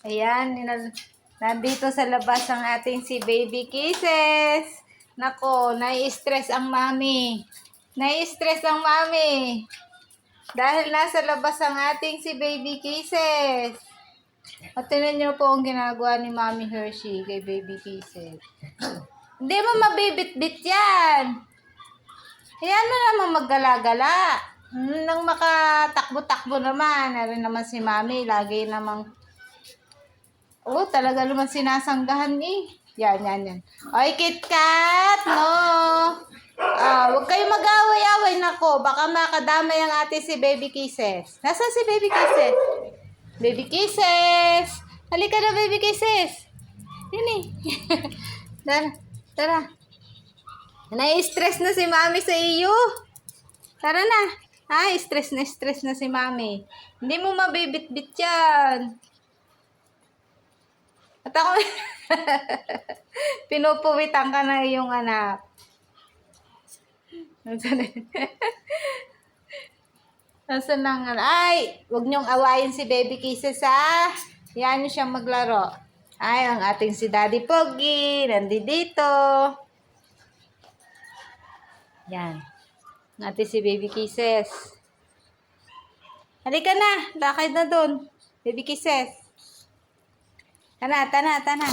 Ayan, nandito sa labas ang ating si Baby Kisses. Nako, nai-stress ang mami. Nai-stress ang mami. Dahil nasa labas ang ating si Baby Kisses. At tinan niyo po ang ginagawa ni Mami Hershey kay Baby Kisses. Hindi mo mabibit-bit yan. Ayan mo naman maggala-gala. Hmm, Nang makatakbo-takbo naman, narin naman si Mami, lagi namang, oh, talaga naman sinasanggahan eh. Yan, yan, yan. Oy, KitKat, no. Ah, huwag kayo mag-away-away nako. Baka makadamay ang ate si Baby Kisses. Nasaan si Baby Kisses? Baby Kisses! Halika na, Baby Kisses! Yun eh. tara, tara. Nai-stress na si Mami sa iyo. Tara na. Ay, stress na stress na si Mami. Hindi mo mabibit-bit yan. At ako, pinupuwitan ka na iyong anak. Nasaan ang ano? Ay, wag niyong awayin si Baby Kisses ha. Yan niyo siyang maglaro. Ay, ang ating si Daddy Pogi. Nandito. Yan. Ang ating si Baby Kisses. Halika na. Lakad na doon. Baby Kisses. Tana, tana, tana.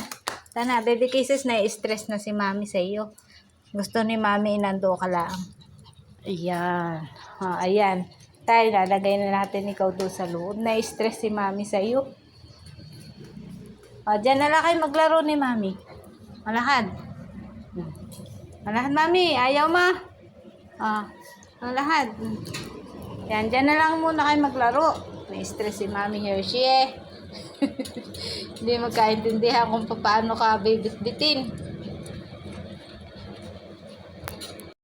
Tana, Baby Kisses, na-stress na si Mami sa iyo. Gusto ni Mami inando ka lang. Ayan. Ha, ayan. Tayo, lalagay na natin ikaw doon sa loob. Na-stress si Mami sa iyo. O, dyan na lang kayo maglaro ni Mami. Malakad. Malakad, Mami. Ayaw ma. Ah, malakad. Yan, dyan na lang muna kayo maglaro. Na-stress si Mami Hershey eh. Hindi magkaintindihan kung paano ka bibit-bitin.